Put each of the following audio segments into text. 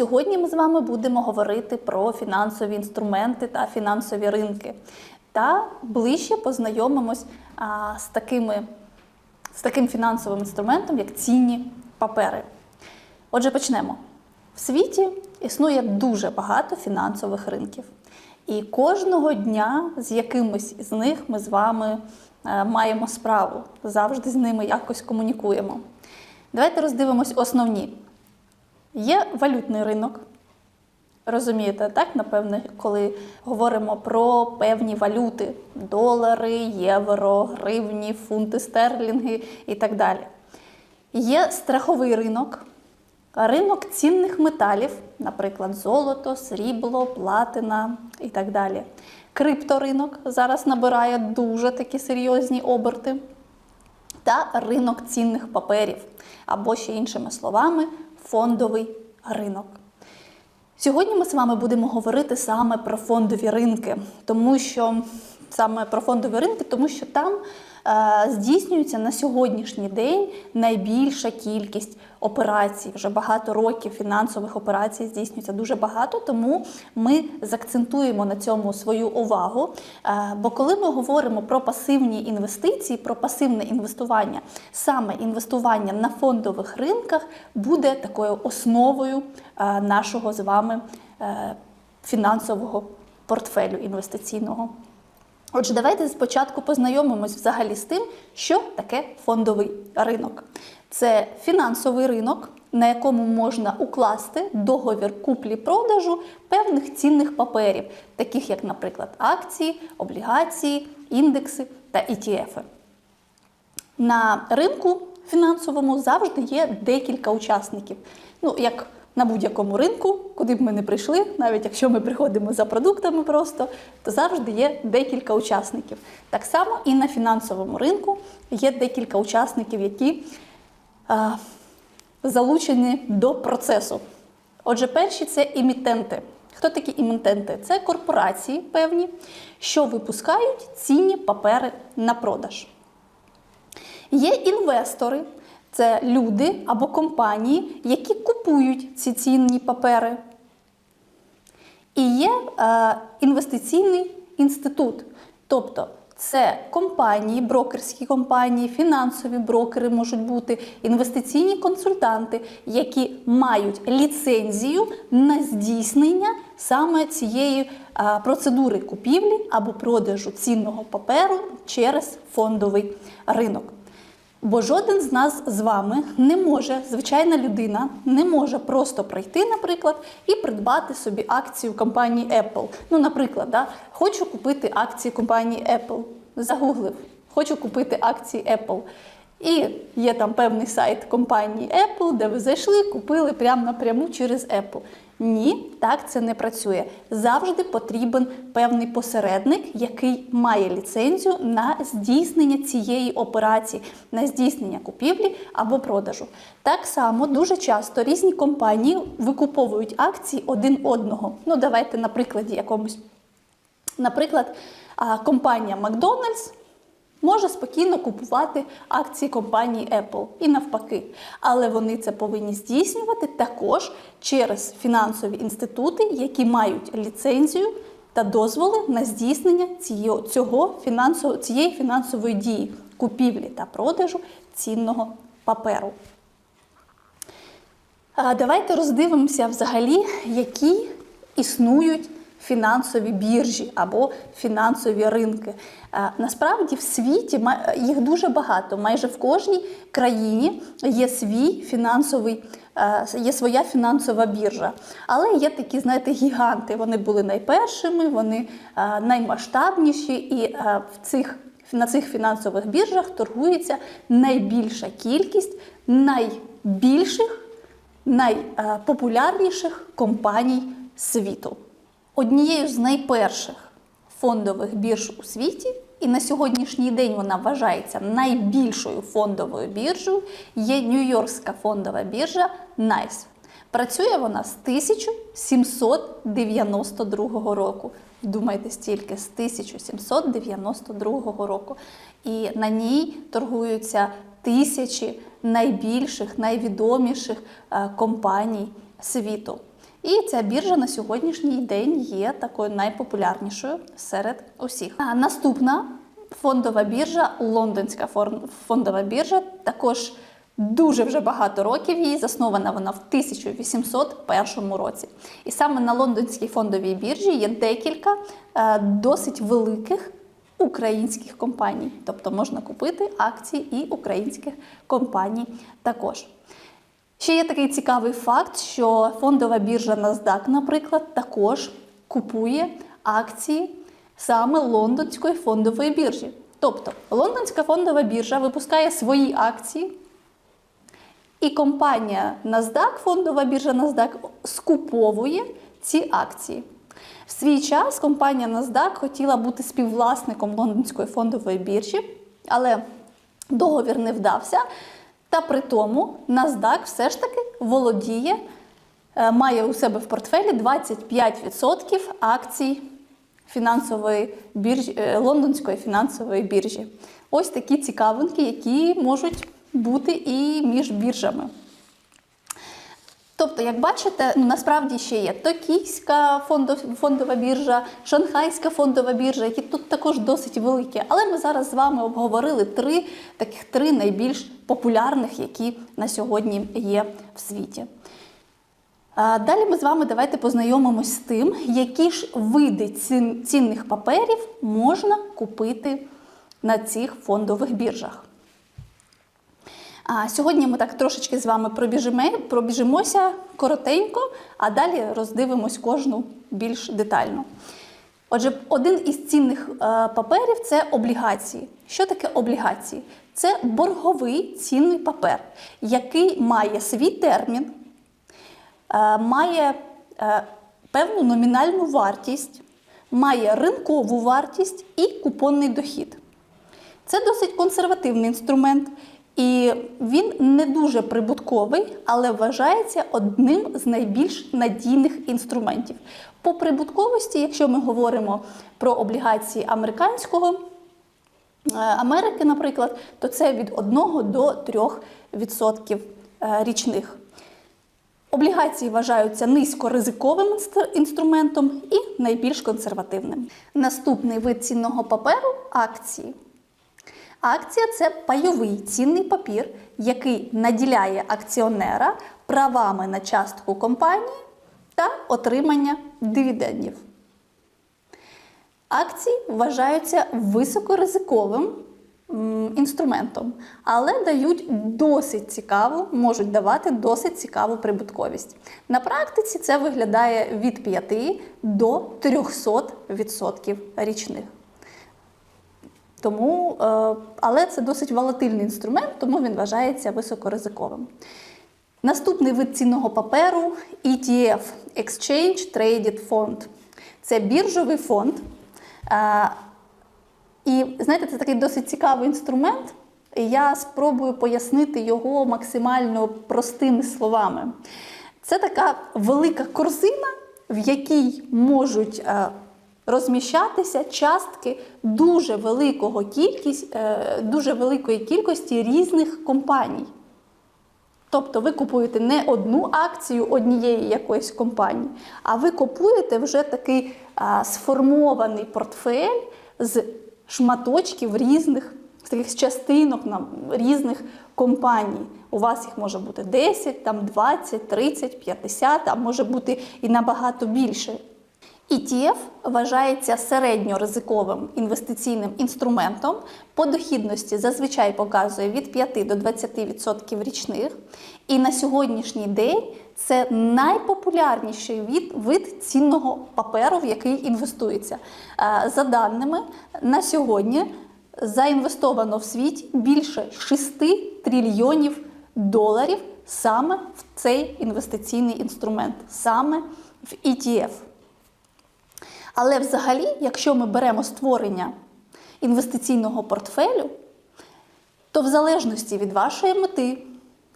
Сьогодні ми з вами будемо говорити про фінансові інструменти та фінансові ринки. Та ближче познайомимось а, з, такими, з таким фінансовим інструментом, як цінні папери. Отже, почнемо. В світі існує дуже багато фінансових ринків. І кожного дня з якимось із них ми з вами е, маємо справу, завжди з ними якось комунікуємо. Давайте роздивимось основні. Є валютний ринок. Розумієте, так, напевне, коли говоримо про певні валюти: долари, євро, гривні, фунти стерлінги і так далі. Є страховий ринок, ринок цінних металів, наприклад, золото, срібло, платина і так далі. Крипторинок зараз набирає дуже такі серйозні оберти. Та ринок цінних паперів, або ще іншими словами, фондовий ринок. Сьогодні ми з вами будемо говорити саме про фондові ринки, тому що саме про фондові ринки, тому що там здійснюється на сьогоднішній день найбільша кількість операцій. Вже багато років фінансових операцій здійснюється дуже багато, тому ми закцентуємо на цьому свою увагу. Е, бо коли ми говоримо про пасивні інвестиції, про пасивне інвестування, саме інвестування на фондових ринках буде такою основою е, нашого з вами е, фінансового портфелю інвестиційного. Отже, давайте спочатку познайомимось взагалі з тим, що таке фондовий ринок. Це фінансовий ринок, на якому можна укласти договір куплі-продажу певних цінних паперів, таких як, наприклад, акції, облігації, індекси та ETF. На ринку фінансовому завжди є декілька учасників. Ну, як на будь-якому ринку, куди б ми не прийшли, навіть якщо ми приходимо за продуктами просто, то завжди є декілька учасників. Так само і на фінансовому ринку є декілька учасників, які а, залучені до процесу. Отже, перші це імітенти. Хто такі імітенти? Це корпорації певні, що випускають цінні папери на продаж. Є інвестори, це люди або компанії, які купують ці цінні папери. І є е, інвестиційний інститут. Тобто це компанії, брокерські компанії, фінансові брокери можуть бути, інвестиційні консультанти, які мають ліцензію на здійснення саме цієї е, процедури купівлі або продажу цінного паперу через фондовий ринок. Бо жоден з нас з вами не може, звичайна людина, не може просто прийти, наприклад, і придбати собі акцію компанії Apple. Ну, наприклад, да, хочу купити акції компанії Apple. Загуглив, хочу купити акції Apple. І є там певний сайт компанії Apple, де ви зайшли, купили прямо напряму через Apple. Ні, так це не працює. Завжди потрібен певний посередник, який має ліцензію на здійснення цієї операції, на здійснення купівлі або продажу. Так само дуже часто різні компанії викуповують акції один одного. Ну, давайте на прикладі якомусь. Наприклад, компанія McDonald's може спокійно купувати акції компанії Apple і навпаки. Але вони це повинні здійснювати також через фінансові інститути, які мають ліцензію та дозволи на здійснення цього фінансового, цієї фінансової дії купівлі та продажу цінного паперу. Давайте роздивимося взагалі, які існують фінансові біржі або фінансові ринки. Е, насправді в світі їх дуже багато. Майже в кожній країні є свій фінансовий. Е, є своя фінансова біржа, але є такі, знаєте, гіганти. Вони були найпершими, вони е, наймасштабніші, і в цих на цих фінансових біржах торгується найбільша кількість найбільших, найпопулярніших компаній світу. Однією з найперших фондових бірж у світі, і на сьогоднішній день вона вважається найбільшою фондовою біржею, є Нью-Йоркська фондова біржа NICE. Працює вона з 1792 року. Думайте стільки з 1792 року. І на ній торгуються тисячі найбільших, найвідоміших компаній світу. І ця біржа на сьогоднішній день є такою найпопулярнішою серед усіх. А наступна фондова біржа, лондонська фондова біржа, також дуже вже багато років її заснована вона в 1801 році. І саме на лондонській фондовій біржі є декілька е, досить великих українських компаній. Тобто можна купити акції і українських компаній також. Ще є такий цікавий факт, що фондова біржа NASDAQ, наприклад, також купує акції саме лондонської фондової біржі. Тобто лондонська фондова біржа випускає свої акції, і компанія NASDAQ, фондова біржа NASDAQ, скуповує ці акції. В свій час компанія NASDAQ хотіла бути співвласником лондонської фондової біржі, але договір не вдався. Та при тому NASDAQ все ж таки володіє, е, має у себе в портфелі 25% акцій фінансової біржі, е, лондонської фінансової біржі. Ось такі цікавинки, які можуть бути і між біржами. Тобто, як бачите, ну насправді ще є Токійська фондова біржа, Шанхайська фондова біржа, які тут також досить великі. Але ми зараз з вами обговорили три таких три найбільш популярних, які на сьогодні є в світі. Далі ми з вами давайте познайомимось з тим, які ж види цінних паперів можна купити на цих фондових біржах. Сьогодні ми так трошечки з вами пробіжимося коротенько, а далі роздивимось кожну більш детально. Отже, один із цінних е, паперів це облігації. Що таке облігації? Це борговий цінний папер, який має свій термін, е, має е, певну номінальну вартість, має ринкову вартість і купонний дохід. Це досить консервативний інструмент, і він не дуже прибутковий, але вважається одним з найбільш надійних інструментів. По прибутковості, якщо ми говоримо про облігації американського Америки, наприклад, то це від 1 до 3% е, річних. Облігації вважаються низькоризиковим інстр- інструментом і найбільш консервативним. Наступний вид цінного паперу акції. Акція це пайовий цінний папір, який наділяє акціонера правами на частку компанії та отримання дивідендів. Акції вважаються високоризиковим інструментом, але дають досить цікаву, можуть давати досить цікаву прибутковість. На практиці це виглядає від 5 до 300% річних. Тому, е, але це досить волатильний інструмент, тому він вважається високоризиковим. Наступний вид цінного паперу ETF Exchange Traded Fund. Це біржовий фонд. Е, І знаєте, це такий досить цікавий інструмент. І я спробую пояснити його максимально простими словами. Це така велика корзина, в якій можуть е, розміщатися частки дуже великого кількість, е, дуже великої кількості різних компаній. Тобто ви купуєте не одну акцію однієї якоїсь компанії, а ви купуєте вже такий а, сформований портфель з шматочків різних, таких частинок на різних компаній. У вас їх може бути 10, там 20, 30, 50, а може бути і набагато більше. ETF вважається середньоризиковим інвестиційним інструментом. По дохідності зазвичай показує від 5 до 20% річних. І на сьогоднішній день це найпопулярніший від, вид цінного паперу, в який інвестується. Е, За даними, на сьогодні заінвестовано в світі більше 6 трильйонів доларів саме в цей інвестиційний інструмент, саме в ETF. Але взагалі, якщо ми беремо створення інвестиційного портфелю, то в залежності від вашої мети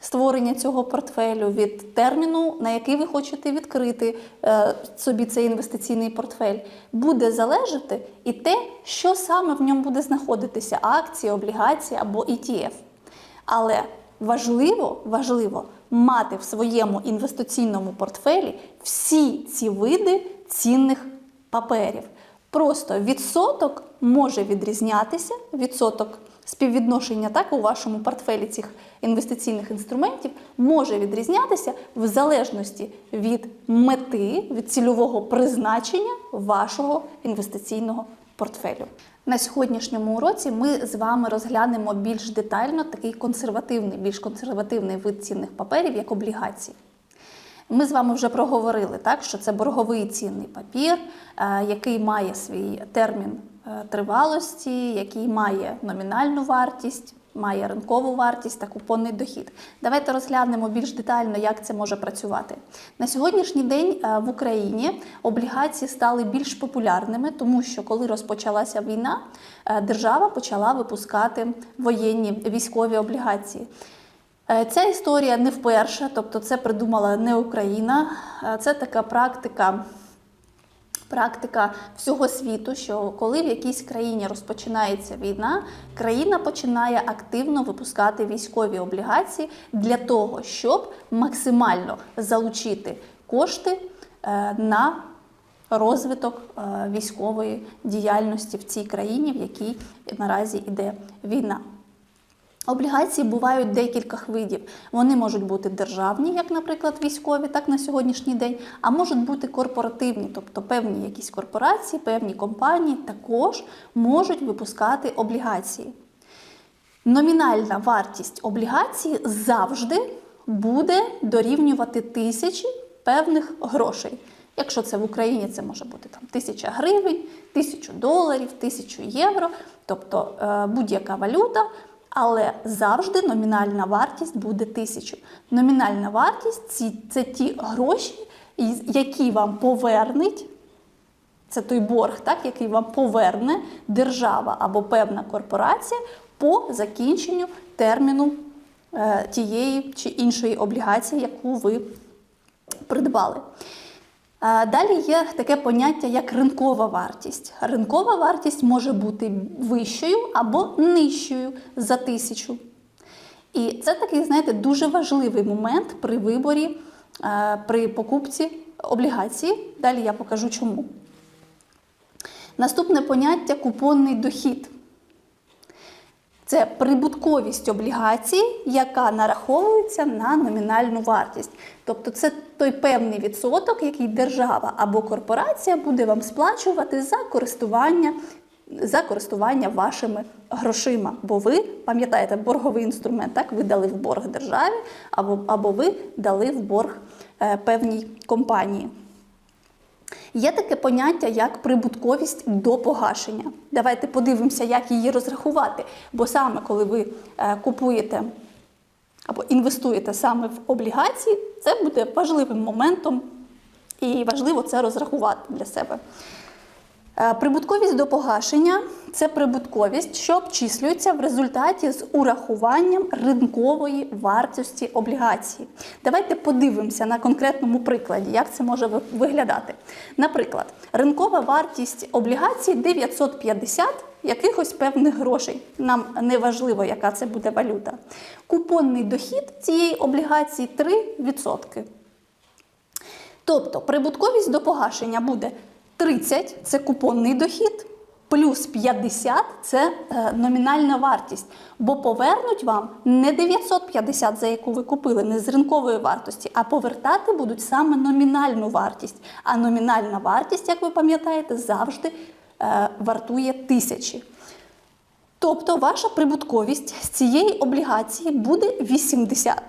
створення цього портфелю, від терміну, на який ви хочете відкрити е, собі цей інвестиційний портфель, буде залежати і те, що саме в ньому буде знаходитися акції, облігації або ETF. Але важливо, важливо мати в своєму інвестиційному портфелі всі ці види цінних паперів. Просто відсоток може відрізнятися, відсоток співвідношення так у вашому портфелі цих інвестиційних інструментів може відрізнятися в залежності від мети, від цільового призначення вашого інвестиційного портфелю. На сьогоднішньому уроці ми з вами розглянемо більш детально такий консервативний, більш консервативний вид цінних паперів, як облігації. Ми з вами вже проговорили, так, що це борговий цінний папір, е, який має свій термін е, тривалості, який має номінальну вартість, має ринкову вартість та купонний дохід. Давайте розглянемо більш детально, як це може працювати. На сьогоднішній день е, в Україні облігації стали більш популярними, тому що коли розпочалася війна, держава почала випускати воєнні військові облігації. Е, Ця історія не вперше, тобто це придумала не Україна. Е, Це така практика, практика всього світу, що коли в якійсь країні розпочинається війна, країна починає активно випускати військові облігації для того, щоб максимально залучити кошти е, на розвиток військової діяльності в цій країні, в якій наразі йде війна. Облігації бувають декількох видів. Вони можуть бути державні, як, наприклад, військові, так на сьогоднішній день, а можуть бути корпоративні, тобто певні якісь корпорації, певні компанії також можуть випускати облігації. Номінальна вартість облігації завжди буде дорівнювати тисячі певних грошей. Якщо це в Україні, це може бути там тисяча гривень, тисячу доларів, тисячу євро, тобто е, будь-яка валюта. Але завжди номінальна вартість буде тисячу. Номінальна вартість це ті гроші, які вам повернеть, це той борг, так, який вам поверне держава або певна корпорація по закінченню терміну е, тієї чи іншої облігації, яку ви придбали. Далі є таке поняття, як ринкова вартість. Ринкова вартість може бути вищою або нижчою за тисячу. І це такий, знаєте, дуже важливий момент при виборі, при покупці облігації. Далі я покажу чому. Наступне поняття купонний дохід. Це прибутковість облігації, яка нараховується на номінальну вартість. Тобто це той певний відсоток, який держава або корпорація буде вам сплачувати за користування, за користування вашими грошима. Бо ви пам'ятаєте, борговий інструмент, так ви дали в борг державі, або, або ви дали в борг е, певній компанії. Є таке поняття як прибутковість до погашення. Давайте подивимося, як її розрахувати. Бо саме коли ви е, купуєте або інвестуєте саме в облігації, це буде важливим моментом і важливо це розрахувати для себе. Е, Прибутковість до погашення це прибутковість, що обчислюється в результаті з урахуванням ринкової вартості облігації. Давайте подивимося на конкретному прикладі, як це може виглядати. Наприклад, ринкова вартість облігацій 950 якихось певних грошей. Нам не важливо, яка це буде валюта. Купонний дохід цієї облігації 3%. Тобто прибутковість до погашення буде 30 це купонний дохід, плюс 50 це е, номінальна вартість. Бо повернуть вам не 950, за яку ви купили, не з ринкової вартості, а повертати будуть саме номінальну вартість. А номінальна вартість, як ви пам'ятаєте, завжди е, вартує тисячі. Тобто ваша прибутковість з цієї облігації буде 80.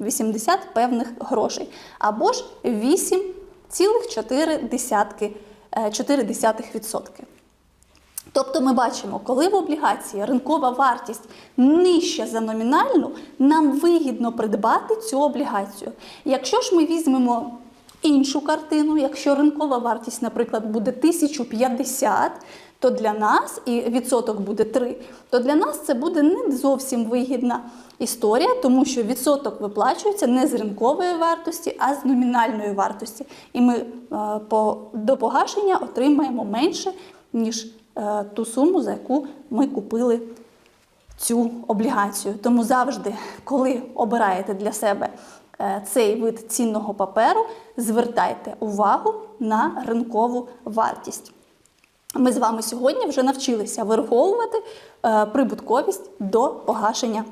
80 певних грошей. Або ж 8,4%. Е, 0,4%. Тобто ми бачимо, коли в облігації ринкова вартість нижча за номінальну, нам вигідно придбати цю облігацію. Якщо ж ми візьмемо іншу картину, якщо ринкова вартість, наприклад, буде 1050, то для нас і відсоток буде 3, то для нас це буде не зовсім вигідна історія, тому що відсоток виплачується не з ринкової вартості, а з номінальної вартості. І ми е, по, до погашення отримаємо менше, ніж е, ту суму, за яку ми купили цю облігацію. Тому завжди, коли обираєте для себе е, цей вид цінного паперу, звертайте увагу на ринкову вартість. Ми з вами сьогодні вже навчилися вираховувати е, прибутковість до погашення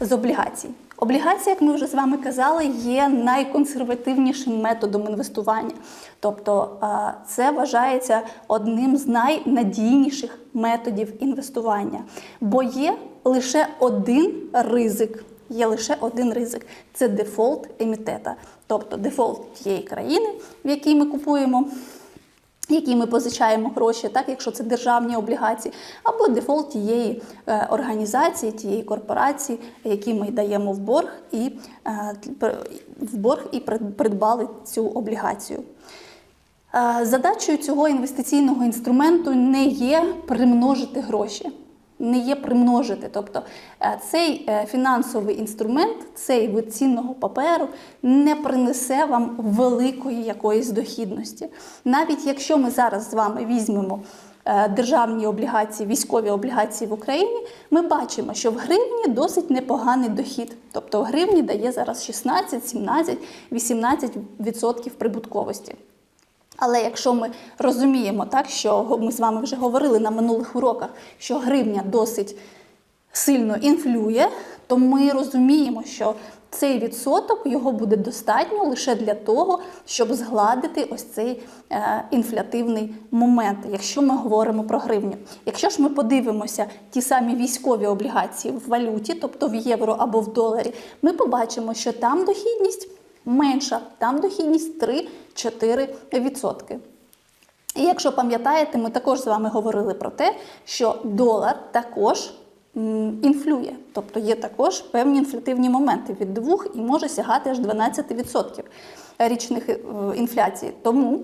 з облігацій. Облігація, як ми вже з вами казали, є найконсервативнішим методом інвестування. Тобто е, це вважається одним з найнадійніших методів інвестування, бо є лише один ризик. Є лише один ризик це дефолт емітета, тобто дефолт тієї країни, в якій ми купуємо які ми позичаємо гроші, так якщо це державні облігації, або дефолт тієї е, організації, тієї корпорації, які ми даємо в борг і е, в борг і придбали цю облігацію. Е, Задачею цього інвестиційного інструменту не є примножити гроші. Не є примножити, тобто е, цей е, фінансовий інструмент, цей вид цінного паперу не принесе вам великої якоїсь дохідності. Навіть якщо ми зараз з вами візьмемо е, державні облігації, військові облігації в Україні, ми бачимо, що в гривні досить непоганий дохід. Тобто в гривні дає зараз 16, 17, 18% прибутковості. Але якщо ми розуміємо, так, що ми з вами вже говорили на минулих уроках, що гривня досить сильно інфлює, то ми розуміємо, що цей відсоток його буде достатньо лише для того, щоб згладити ось цей е, інфлятивний момент, якщо ми говоримо про гривню. Якщо ж ми подивимося ті самі військові облігації в валюті, тобто в євро або в доларі, ми побачимо, що там дохідність менша, там дохідність 3-4%. І якщо пам'ятаєте, ми також з вами говорили про те, що долар також інфлює, тобто є також певні інфлятивні моменти від 2 і може сягати аж 12% річних е, інфляцій. Тому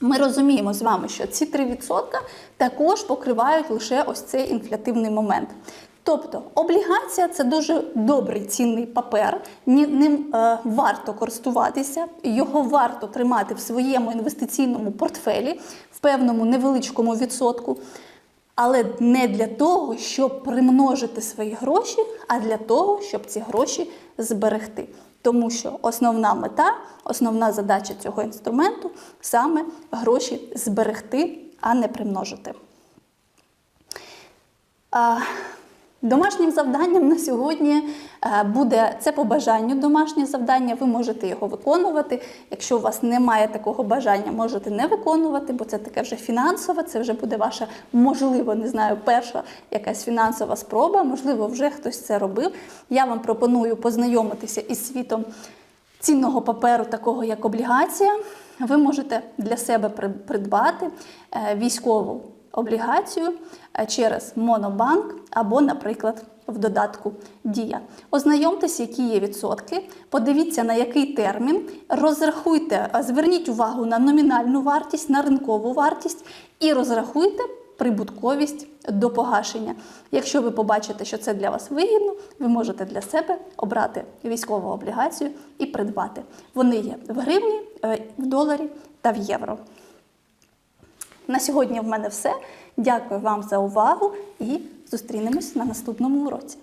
ми розуміємо з вами, що ці 3% також покривають лише ось цей інфлятивний момент. Тобто облігація це дуже добрий цінний папер, ним е, варто користуватися, його варто тримати в своєму інвестиційному портфелі в певному невеличкому відсотку, але не для того, щоб примножити свої гроші, а для того, щоб ці гроші зберегти. Тому що основна мета, основна задача цього інструменту саме гроші зберегти, а не примножити. А, Домашнім завданням на сьогодні е, буде це по бажанню домашнє завдання. Ви можете його виконувати. Якщо у вас немає такого бажання, можете не виконувати, бо це таке вже фінансове, це вже буде ваша, можливо, не знаю, перша якась фінансова спроба, можливо, вже хтось це робив. Я вам пропоную познайомитися із світом цінного паперу, такого як облігація. Ви можете для себе придбати е, військову облігацію е, через Монобанк або, наприклад, в додатку Дія. Ознайомтесь, які є відсотки, подивіться на який термін, розрахуйте, е, зверніть увагу на номінальну вартість, на ринкову вартість і розрахуйте прибутковість до погашення. Якщо ви побачите, що це для вас вигідно, ви можете для себе обрати військову облігацію і придбати. Вони є в гривні, е, в доларі та в євро. На сьогодні в мене все. Дякую вам за увагу і зустрінемось на наступному уроці.